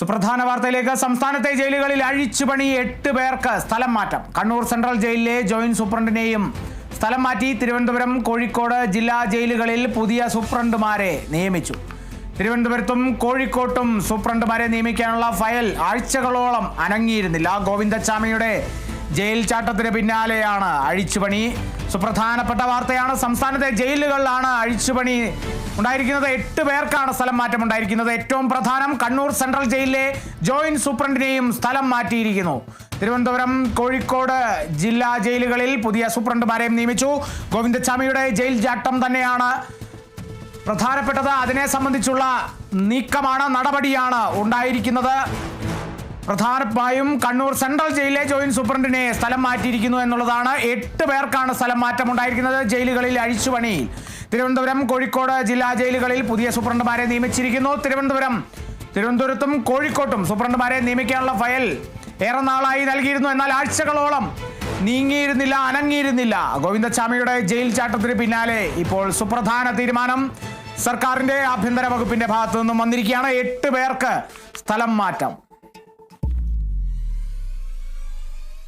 സുപ്രധാന വാർത്തയിലേക്ക്. സംസ്ഥാനത്തെ ജയിലുകളിൽ അഴിച്ചുപണി എട്ട് പേർക്ക് സ്ഥലം മാറ്റം. കണ്ണൂർ സെൻട്രൽ ജയിലിലെ ജോയിന്റ് സൂപ്രണ്ടിനെയും സ്ഥലം മാറ്റി തിരുവനന്തപുരം കോഴിക്കോട് ജില്ലാ ജയിലുകളിൽ പുതിയ സൂപ്രണ്ടുമാരെ നിയമിച്ചു. തിരുവനന്തപുരത്തും കോഴിക്കോട്ടും സൂപ്രണ്ടുമാരെ നിയമിക്കാനുള്ള ഫയൽ ആഴ്ചകളോളം അനങ്ങിയിരുന്നില്ല. ഗോവിന്ദച്ചാമിയുടെ ജയിൽ ചാട്ടത്തിന് പിന്നാലെയാണ് അഴിച്ചുപണി സുപ്രധാനപ്പെട്ട വാർത്തയാണ് സംസ്ഥാനത്തെ ജയിലുകളിലാണ് അഴിച്ചുപണി ഉണ്ടായിരിക്കുന്നത് എട്ട് പേർക്കാണ് സ്ഥലം മാറ്റം ഉണ്ടായിരിക്കുന്നത് ഏറ്റവും പ്രധാനം കണ്ണൂർ സെൻട്രൽ ജയിലിലെ ജോയിന്റ് സൂപ്രണ്ടിനെയും സ്ഥലം മാറ്റിയിരിക്കുന്നു. തിരുവനന്തപുരം കോഴിക്കോട് ജില്ലാ ജയിലുകളിൽ പുതിയ സൂപ്രണ്ടുമാരെയും നിയമിച്ചു. ഗോവിന്ദസ്വാമിയുടെ ജയിൽ ചാട്ടം തന്നെയാണ് പ്രധാനപ്പെട്ടത്. അതിനെ സംബന്ധിച്ചുള്ള നീക്കമാണ് നടപടിയാണ് ഉണ്ടായിരിക്കുന്നത്. പ്രധാനമായും കണ്ണൂർ സെൻട്രൽ ജയിലിലെ ജോയിന്റ് സൂപ്രണ്ടിനെ സ്ഥലം മാറ്റിയിരിക്കുന്നു എന്നുള്ളതാണ്. എട്ട് പേർക്കാണ് സ്ഥലം മാറ്റം ഉണ്ടായിരിക്കുന്നത് ജയിലുകളിൽ അഴിച്ചുപണി തിരുവനന്തപുരം കോഴിക്കോട് ജില്ലാ ജയിലുകളിൽ പുതിയ സൂപ്രണ്ടുമാരെ നിയമിച്ചിരിക്കുന്നു. തിരുവനന്തപുരം തിരുവനന്തപുരത്തും കോഴിക്കോട്ടും സൂപ്രണ്ടുമാരെ നിയമിക്കാനുള്ള ഫയൽ ഏറെ നാളായി നൽകിയിരുന്നു. എന്നാൽ ആഴ്ചകളോളം നീങ്ങിയിരുന്നില്ല അനങ്ങിയിരുന്നില്ല. ഗോവിന്ദസ്വാമിയുടെ ജയിൽ ചാട്ടത്തിന് പിന്നാലെ ഇപ്പോൾ സുപ്രധാന തീരുമാനം സർക്കാരിന്റെ ആഭ്യന്തര വകുപ്പിന്റെ ഭാഗത്തു നിന്നും വന്നിരിക്കുകയാണ്. എട്ട് പേർക്ക് സ്ഥലം മാറ്റം.